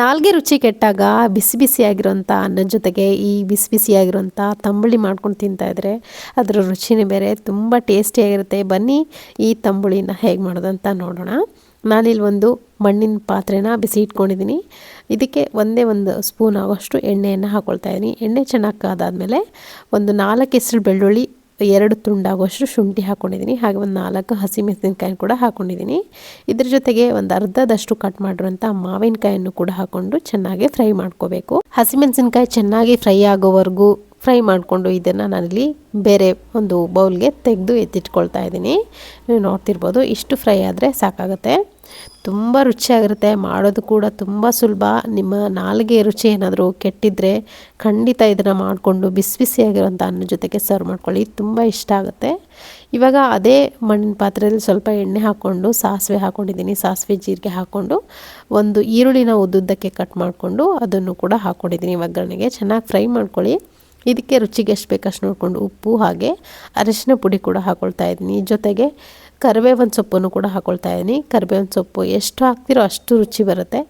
ನಾಲ್ಗೆ ರುಚಿ ಕೆಟ್ಟಾಗ ಬಿಸಿ ಬಿಸಿಯಾಗಿರೋಂಥ ಅನ್ನದ ಜೊತೆಗೆ ಈ ಬಿಸಿ ಬಿಸಿಯಾಗಿರೋಂಥ ತಂಬುಳಿ ಮಾಡ್ಕೊಂಡು ತಿಂತಾಯಿದ್ರೆ ಅದರ ರುಚಿನೇ ಬೇರೆ, ತುಂಬ ಟೇಸ್ಟಿಯಾಗಿರುತ್ತೆ. ಬನ್ನಿ ಈ ತಂಬುಳಿನ ಹೇಗೆ ಮಾಡೋದಂತ ನೋಡೋಣ. ನಾನಿಲ್ಲಿ ಒಂದು ಮಣ್ಣಿನ ಪಾತ್ರೆನ ಬಿಸಿ ಇಟ್ಕೊಂಡಿದ್ದೀನಿ. ಇದಕ್ಕೆ ಒಂದೇ ಒಂದು ಸ್ಪೂನ್ ಆಗೋಷ್ಟು ಎಣ್ಣೆಯನ್ನು ಹಾಕ್ಕೊಳ್ತಾ ಇದ್ದೀನಿ. ಎಣ್ಣೆ ಚೆನ್ನಾಗಿ ಕಾದಾದಮೇಲೆ ಒಂದು ನಾಲ್ಕು ಹೆಸರು ಬೆಳ್ಳುಳ್ಳಿ ಎರಡು ತುಂಡಾಗುವಷ್ಟು ಶುಂಠಿ ಹಾಕ್ಕೊಂಡಿದ್ದೀನಿ ಹಾಗೆ ಒಂದು ನಾಲ್ಕು ಹಸಿಮೆಣಸಿನ್ಕಾಯಿ ಕೂಡ ಹಾಕ್ಕೊಂಡಿದ್ದೀನಿ ಇದ್ರ ಜೊತೆಗೆ ಒಂದು ಅರ್ಧದಷ್ಟು ಕಟ್ ಮಾಡಿರುವಂಥ ಮಾವಿನಕಾಯನ್ನು ಕೂಡ ಹಾಕ್ಕೊಂಡು ಚೆನ್ನಾಗಿ ಫ್ರೈ ಮಾಡ್ಕೋಬೇಕು. ಹಸಿಮೆಣಸಿನ್ಕಾಯಿ ಚೆನ್ನಾಗಿ ಫ್ರೈ ಆಗೋವರೆಗೂ ಫ್ರೈ ಮಾಡಿಕೊಂಡು ಇದನ್ನು ನಾನಿಲ್ಲಿ ಬೇರೆ ಒಂದು ಬೌಲ್ಗೆ ತೆಗೆದು ಎತ್ತಿಟ್ಕೊಳ್ತಾ ಇದ್ದೀನಿ. ನೀವು ನೋಡ್ತಿರ್ಬೋದು ಇಷ್ಟು ಫ್ರೈ ಆದರೆ ಸಾಕಾಗುತ್ತೆ. ತುಂಬ ರುಚಿಯಾಗಿರುತ್ತೆ, ಮಾಡೋದು ಕೂಡ ತುಂಬ ಸುಲಭ. ನಿಮ್ಮ ನಾಲಿಗೆ ರುಚಿ ಏನಾದರೂ ಕೆಟ್ಟಿದ್ರೆ ಖಂಡಿತ ಇದನ್ನು ಮಾಡಿಕೊಂಡು ಬಿಸಿ ಬಿಸಿಯಾಗಿರೋಂಥ ಅನ್ನ ಜೊತೆಗೆ ಸರ್ವ್ ಮಾಡ್ಕೊಳ್ಳಿ, ತುಂಬ ಇಷ್ಟ ಆಗುತ್ತೆ. ಇವಾಗ ಅದೇ ಮಣ್ಣಿನ ಪಾತ್ರೆಯಲ್ಲಿ ಸ್ವಲ್ಪ ಎಣ್ಣೆ ಹಾಕ್ಕೊಂಡು, ಸಾಸಿವೆ ಹಾಕ್ಕೊಂಡಿದ್ದೀನಿ ಸಾಸಿವೆ ಜೀರಿಗೆ ಹಾಕ್ಕೊಂಡು ಒಂದು ಈರುಳ್ಳಿನ ಉದ್ದುದ್ದಕ್ಕೆ ಕಟ್ ಮಾಡಿಕೊಂಡು ಅದನ್ನು ಕೂಡ ಹಾಕ್ಕೊಂಡಿದ್ದೀನಿ ಒಗ್ಗರಣೆಗೆ ಚೆನ್ನಾಗಿ ಫ್ರೈ ಮಾಡ್ಕೊಳ್ಳಿ. ಇದಕ್ಕೆ ರುಚಿಗೆ ಎಷ್ಟು ಬೇಕಷ್ಟು ನೋಡಿಕೊಂಡು ಉಪ್ಪು ಹಾಗೆ ಅರಿಶಿನ ಪುಡಿ ಕೂಡ ಹಾಕ್ಕೊಳ್ತಾ ಇದ್ದೀನಿ. ಜೊತೆಗೆ ಕರಿಬೇವಿನ ಸೊಪ್ಪನ್ನು ಕೂಡ ಹಾಕ್ಕೊಳ್ತಾ ಇದ್ದೀನಿ ಕರಿಬೇವಿನ ಸೊಪ್ಪು ಎಷ್ಟು ಹಾಕ್ತಿರೋ ಅಷ್ಟು ರುಚಿ ಬರುತ್ತೆ.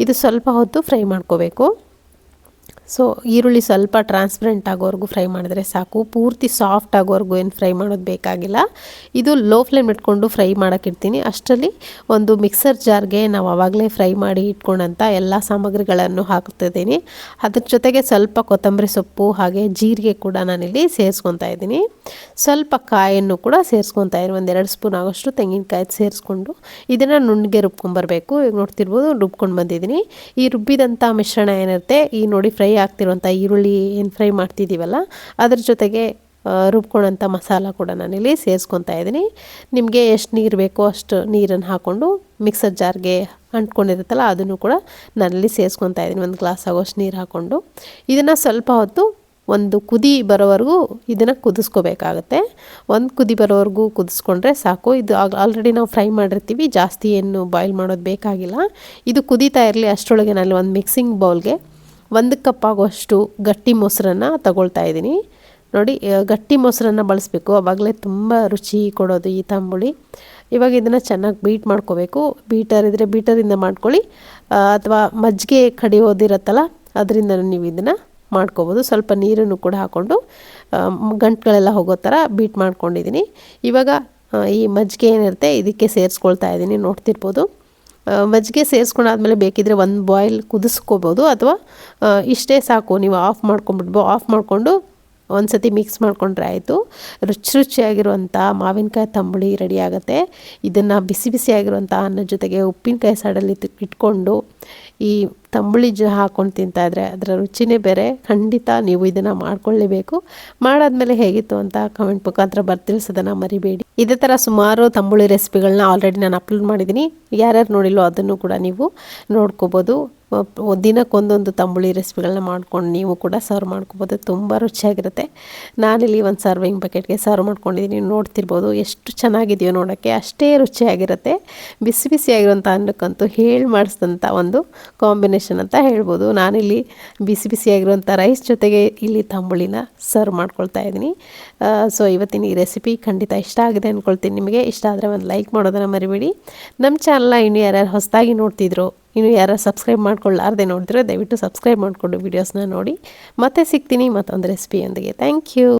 ಇದು ಸ್ವಲ್ಪ ಹೊತ್ತು ಫ್ರೈ ಮಾಡ್ಕೋಬೇಕು. ಸೊ ಈರುಳ್ಳಿ ಸ್ವಲ್ಪ ಟ್ರಾನ್ಸ್ಪರೆಂಟ್ ಆಗೋವರೆಗೂ ಫ್ರೈ ಮಾಡಿದ್ರೆ ಸಾಕು. ಪೂರ್ತಿ ಸಾಫ್ಟ್ ಆಗೋವರೆಗೂ ಏನು ಫ್ರೈ ಮಾಡೋದು ಬೇಕಾಗಿಲ್ಲ. ಇದು ಲೋ ಫ್ಲೇಮ್ ಇಟ್ಕೊಂಡು ಫ್ರೈ ಮಾಡೋಕ್ಕಿರ್ತೀನಿ ಅಷ್ಟರಲ್ಲಿ ಒಂದು ಮಿಕ್ಸರ್ ಜಾರ್ಗೆ ನಾವು ಆವಾಗಲೇ ಫ್ರೈ ಮಾಡಿ ಇಟ್ಕೊಂಡಂಥ ಎಲ್ಲ ಸಾಮಗ್ರಿಗಳನ್ನು ಹಾಕ್ತಿದ್ದೀನಿ ಅದ್ರ ಜೊತೆಗೆ ಸ್ವಲ್ಪ ಕೊತ್ತಂಬರಿ ಸೊಪ್ಪು ಹಾಗೆ ಜೀರಿಗೆ ಕೂಡ ನಾನಿಲ್ಲಿ ಸೇರಿಸ್ಕೊತಾ ಇದ್ದೀನಿ. ಸ್ವಲ್ಪ ಕಾಯನ್ನು ಕೂಡ ಸೇರಿಸ್ಕೊತಾ ಇದ್ದೀನಿ ಒಂದೆರಡು ಸ್ಪೂನ್ ಆಗೋಷ್ಟು ತೆಂಗಿನಕಾಯಿ ಸೇರಿಸ್ಕೊಂಡು ಇದನ್ನು ನುಣ್ಣಗೆ ರುಬ್ಕೊಂಬರ್ಬೇಕು ಈಗ ನೋಡ್ತಿರ್ಬೋದು, ರುಬ್ಕೊಂಡು ಬಂದಿದ್ದೀನಿ. ಈ ರುಬ್ಬಿದಂಥ ಮಿಶ್ರಣ ಏನಿರುತ್ತೆ, ಈ ನೋಡಿ ಫ್ರೈ ಆಗ್ತಿರುವಂಥ ಈರುಳ್ಳಿ ಏನು ಫ್ರೈ ಮಾಡ್ತಿದ್ದೀವಲ್ಲ, ಅದ್ರ ಜೊತೆಗೆ ರುಬ್ಕೊಳ್ಳೋಂಥ ಮಸಾಲ ಕೂಡ ನಾನಿಲ್ಲಿ ಸೇರಿಸ್ಕೊತಾ ಇದ್ದೀನಿ. ನಿಮಗೆ ಎಷ್ಟು ನೀರು ಬೇಕೋ ಅಷ್ಟು ನೀರನ್ನು ಹಾಕ್ಕೊಂಡು ಮಿಕ್ಸರ್ ಜಾರ್ಗೆ ಅಂಟ್ಕೊಂಡಿರುತ್ತಲ್ಲ, ಅದನ್ನು ಕೂಡ ನಾನಿಲ್ಲಿ ಸೇರಿಸ್ಕೊತಾ ಇದ್ದೀನಿ. ಒಂದು ಗ್ಲಾಸ್ ಆಗೋಷ್ಟು ನೀರು ಹಾಕ್ಕೊಂಡು ಇದನ್ನು ಸ್ವಲ್ಪ ಹೊತ್ತು ಒಂದು ಕುದಿ ಬರೋವರೆಗೂ ಇದನ್ನು ಕುದಿಸ್ಕೋಬೇಕಾಗತ್ತೆ. ಒಂದು ಕುದಿ ಬರೋವರೆಗೂ ಕುದಿಸ್ಕೊಂಡ್ರೆ ಸಾಕು. ಇದು ಆಲ್ರೆಡಿ ನಾವು ಫ್ರೈ ಮಾಡಿರ್ತೀವಿ. ಜಾಸ್ತಿ ಏನು ಬಾಯ್ಲ್ ಮಾಡೋದು ಬೇಕಾಗಿಲ್ಲ. ಇದು ಕುದೀತಾ ಇರಲಿ, ಅಷ್ಟರೊಳಗೆ ನಾನು ಒಂದು ಮಿಕ್ಸಿಂಗ್ ಬೌಲ್ಗೆ ಒಂದು ಕಪ್ ಆಗುವಷ್ಟು ಗಟ್ಟಿ ಮೊಸರನ್ನು ತಗೊಳ್ತಾ ಇದ್ದೀನಿ. ನೋಡಿ ಗಟ್ಟಿ ಮೊಸರನ್ನು ಬಳಸಬೇಕು. ಅವಾಗಲೇ ತುಂಬ ರುಚಿ ಕೊಡೋದು ಈ ತಂಬುಳಿ. ಇವಾಗ ಇದನ್ನು ಚೆನ್ನಾಗಿ ಬೀಟ್ ಮಾಡ್ಕೋಬೇಕು. ಬೀಟರ್ ಇದ್ದರೆ ಬೀಟರಿಂದ ಮಾಡ್ಕೊಳ್ಳಿ. ಅಥವಾ ಮಜ್ಜಿಗೆ ಕಡಿಯೋದಿರತ್ತಲ್ಲ ಅದರಿಂದ ನೀವು ಇದನ್ನು ಮಾಡ್ಕೋಬೋದು. ಸ್ವಲ್ಪ ನೀರನ್ನು ಕೂಡ ಹಾಕ್ಕೊಂಡು ಗಂಟುಗಳೆಲ್ಲ ಹೋಗೋ ಥರ ಬೀಟ್ ಮಾಡ್ಕೊಂಡಿದ್ದೀನಿ. ಇವಾಗ ಈ ಮಜ್ಜಿಗೆ ಏನಿರುತ್ತೆ, ಇದಕ್ಕೆ ಸೇರಿಸ್ಕೊಳ್ತಾ ಇದ್ದೀನಿ. ನೋಡ್ತಿರ್ಬೋದು. ಮಜ್ಜಿಗೆ ಸೇರಿಸ್ಕೊಂಡಾದ್ಮೇಲೆ ಬೇಕಿದ್ರೆ ಒಂದು ಬಾಯ್ಲ್ ಕುದಿಸ್ಕೋಬೋದು ಅಥವಾ ಇಷ್ಟೇ ಸಾಕು. ನೀವು ಆಫ್ ಮಾಡ್ಕೊಂಬಿಡ್ಬೋ ಆಫ್ ಮಾಡಿಕೊಂಡು ಒಂದು ಸತಿ ಮಿಕ್ಸ್ ಮಾಡಿಕೊಂಡ್ರೆ ಆಯಿತು. ರುಚಿ ರುಚಿಯಾಗಿರುವಂಥ ಮಾವಿನಕಾಯಿ ತಂಬುಳಿ ರೆಡಿ ಆಗುತ್ತೆ. ಇದನ್ನು ಬಿಸಿ ಬಿಸಿಯಾಗಿರುವಂಥ ಅನ್ನದ ಜೊತೆಗೆ ಉಪ್ಪಿನಕಾಯಿ ಸೈಡಲ್ಲಿ ಇಟ್ಕೊಂಡು ಈ ತಂಬುಳಿ ಜ ಹಾಕ್ಕೊಂಡು ತಿಂತಾಯಿದ್ರೆ ಅದರ ರುಚಿನೇ ಬೇರೆ. ಖಂಡಿತ ನೀವು ಇದನ್ನು ಮಾಡ್ಕೊಳ್ಳೇಬೇಕು. ಮಾಡಾದ್ಮೇಲೆ ಹೇಗಿತ್ತು ಅಂತ ಕಮೆಂಟ್ ಮುಖಾಂತರ ಬರ್ತಿಲ್ಸೋದನ್ನು ಮರಿಬೇಡಿ. ಇದೇ ಥರ ಸುಮಾರು ತಂಬುಳಿ ರೆಸಿಪಿಗಳನ್ನ ಆಲ್ರೆಡಿ ನಾನು ಅಪ್ಲೋಡ್ ಮಾಡಿದ್ದೀನಿ ಯಾರ್ಯಾರು ನೋಡಿಲ್ಲೋ ಅದನ್ನು ಕೂಡ ನೀವು ನೋಡ್ಕೋಬೋದು. ದಿನಕ್ಕೊಂದೊಂದು ತಂಬುಳಿ ರೆಸಿಪಿಗಳನ್ನ ಮಾಡ್ಕೊಂಡು ನೀವು ಕೂಡ ಸರ್ವ್ ಮಾಡ್ಕೋಬೋದು. ತುಂಬ ರುಚಿಯಾಗಿರುತ್ತೆ. ನಾನಿಲ್ಲಿ ಒಂದು ಸರ್ವಿಂಗ್ ಬಕೆಟ್ಗೆ ಸರ್ವ್ ಮಾಡ್ಕೊಂಡಿದ್ದೀನಿ. ನೋಡ್ತಿರ್ಬೋದು ಎಷ್ಟು ಚೆನ್ನಾಗಿದೆಯೋ ನೋಡೋಕ್ಕೆ. ಅಷ್ಟೇ ರುಚಿಯಾಗಿರುತ್ತೆ. ಬಿಸಿ ಬಿಸಿಯಾಗಿರುವಂಥ ಅನ್ನಕ್ಕಂತೂ ಹೇಳಿ ಮಾಡಿಸಿದಂಥ ಒಂದು ಕಾಂಬಿನೇಷನ್ ಅಂತ ಹೇಳ್ಬೋದು. ನಾನಿಲ್ಲಿ ಬಿಸಿ ಬಿಸಿಯಾಗಿರುವಂಥ ರೈಸ್ ಜೊತೆಗೆ ಇಲ್ಲಿ ತಂಬುಳಿನ ಸರ್ವ್ ಮಾಡ್ಕೊಳ್ತಾ ಇದ್ದೀನಿ. ಸೊ ಇವತ್ತಿನ ಈ ರೆಸಿಪಿ ಖಂಡಿತ ಇಷ್ಟ ಆಗಿದೆ ಅಂದ್ಕೊಳ್ತೀನಿ ನಿಮಗೆ. ಇಷ್ಟ ಆದರೆ ಒಂದು ಲೈಕ್ ಮಾಡೋದನ್ನು ಮರಿಬೇಡಿ. ನಮ್ಮ ಚಾನಲ್ನ ಇನ್ನು ಯಾರ್ಯಾರು ಹೊಸದಾಗಿ ನೋಡ್ತಿದ್ರು ಇನ್ನು ಯಾರು ಸಬ್ಸ್ಕ್ರೈಬ್ ಮಾಡ್ಕೊಳ್ಳಾರ್ದೆ ನೋಡಿದ್ರೆ ದಯವಿಟ್ಟು ಸಬ್ಸ್ಕ್ರೈಬ್ ಮಾಡಿಕೊಂಡು ವೀಡಿಯೋಸ್ನ ನೋಡಿ. ಮತ್ತೆ ಸಿಗ್ತೀನಿ, ಮತ್ತೊಂದು ರೆಸಿಪಿಯೊಂದಿಗೆ ಥ್ಯಾಂಕ್ ಯು